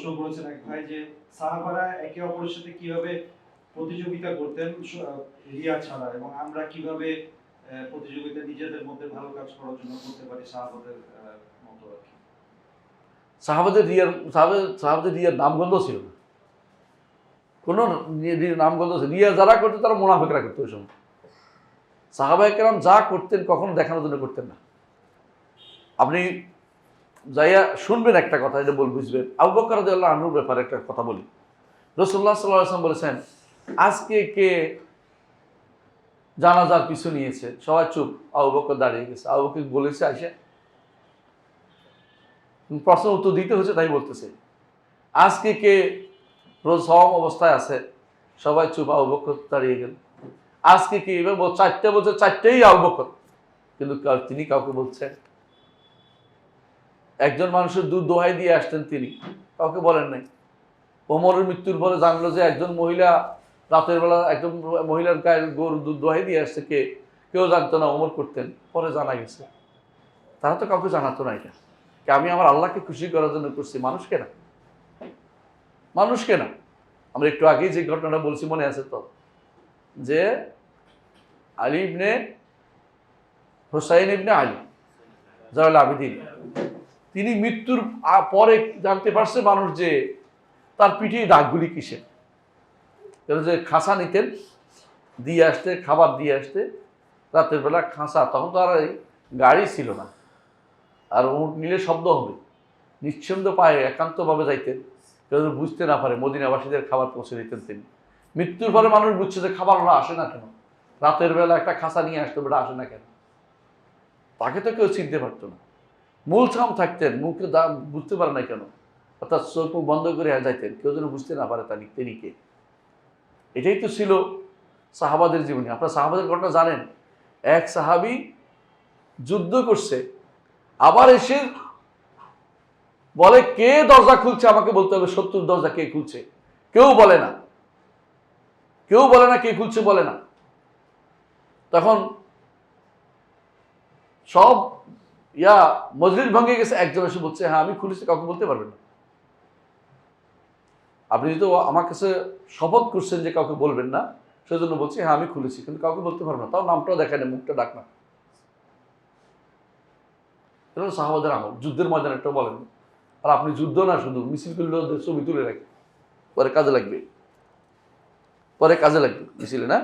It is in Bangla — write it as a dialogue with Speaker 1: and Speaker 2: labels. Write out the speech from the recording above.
Speaker 1: প্রশ্ন করেছেন এক ভাই যে সাহাবারা একে অপরের সাথে কীভাবে প্রতিযোগিতা করতেন রিয়া ছাড়া, এবং আমরা কীভাবে প্রতিযোগিতা নিজেদের মধ্যে ভালো কাজ করার জন্য করতে পারি সাহাবাদের মতো আর কি?
Speaker 2: সাহাবাদের রিয়ার, সাহাবাদের সাহাবাদের রিয়ার নামগন্ধ ছিল না। কোনো নামগন্ধ ছিল রিয়া যারা করতো, তারা মোনাফেকরা করতো ওই সময়। সাহাবাই কেরাম যা করতেন কখনো দেখানোর জন্য করতেন না। আপনি যাইয়া শুনবেন একটা কথা, এটা বল বুঝবেন। আবু বকর রাদিয়াল্লাহু আনহুর ব্যাপারে একটা কথা বলি। রসুল্লাহ সাল্লাহ আসলাম বলেছেন, আজকে কে জানাজার পিছু নিয়েছে? সবাই চুপ, আবু বকর দাঁড়িয়ে গেছে। আবু বকর বলেছে আসে প্রশ্ন উত্তর দিতে হচ্ছে তাই বলতেছে। আজকে কে রোজ সম অবস্থায় আছে? সবাই চুপ, আবু বকর দাঁড়িয়ে গেল। আজকে কি? এবার চারটে বলছে, চারটেই আবু বকর। কিন্তু তিনি কাউকে বলছেন একজন মানুষের দুধ দোহাই দিয়ে আসতেন তিনি। কাউকে বলেন নাই। ওমরের মৃত্যুর পরে জানলো যে একজন মহিলা রাতের বেলা একজন মহিলার গায়ে গরু দুধ দোহাই দিয়ে আসছে, কে? কেউ জানতো না ওমর করতেন। পরে জানা গেছে। তারা তো কাউকে জানাতো না এটা। আমি আমার আল্লাহকে খুশি করার জন্য করছি? মানুষকে না। মানুষকে না। আমরা একটু আগেই যে ঘটনাটা বলছি মনে আছে তো, যে আলী ইবনে হোসাইন ইবনে আলী জালাল আবিদিন। তিনি মৃত্যুর পরে জানতে পারছে মানুষ যে তার পিঠে দাগগুলি কিসের। যে খাসা নিতেন, দিয়ে আসতে, খাবার দিয়ে আসতে, রাতের বেলা খাসা তখন তো আর গাড়ি ছিল না। আর উঠ নিলে শব্দ হবে। নিশ্চন্দ পায়ে একান্তভাবে যাইতেন কেউ বুঝতে না পারে মদিনাবাসীদের খাবার পৌঁছে দিতেন তিনি। মৃত্যুর পরে মানুষ বুঝছে যে খাবার ওরা আসে না কেন? রাতের বেলা একটা খাসা নিয়ে আসতো ওটা আসে না কেন? তাকে তো কেউ চিনতে পারতো না। মূল ছাম থাকতেন, মুখে দাম বুঝতে পারে না কেন। অর্থাৎ চোখ মুখ বন্ধ করে যাইতেন, কেউ যেন বুঝতে না পারে তানি তিনি কে এটাই তো ছিল সাহাবাদের জীবনী। আপনারা সাহাবাদের ঘটনা জানেন। এক সাহাবি যুদ্ধ করছে, আবার এসে বলে, কে দরজা খুলছে? আমাকে বলতে হবে, সত্তর দরজা কে খুলছে? কেউ বলে না। কেউ বলে না, কে খুলছে বলে না। তখন সব ইয়া মজলিস ভঙ্গে গেছে, একজন এসে বলছে হ্যাঁ আমি খুলেছি, কাউকে বলতে পারবেন না। আপনি যেহেতু আমার কাছে শপথ করছেন যে কাউকে বলবেন না, সেজন্য বলছি হ্যাঁ আমি খুলেছি, কিন্তু কাউকে বলতে পারব না। তাও নামটাও দেখায় না, মুখটা ডাক না। সাহাবাদের আমল, যুদ্ধের ময়দান একটা বলেন। আর আপনি যুদ্ধ না, শুধু মিছিল ছবি তুলে রাখি। পরে কাজে লাগবে। পরে কাজে লাগবে, মিছিলে, না?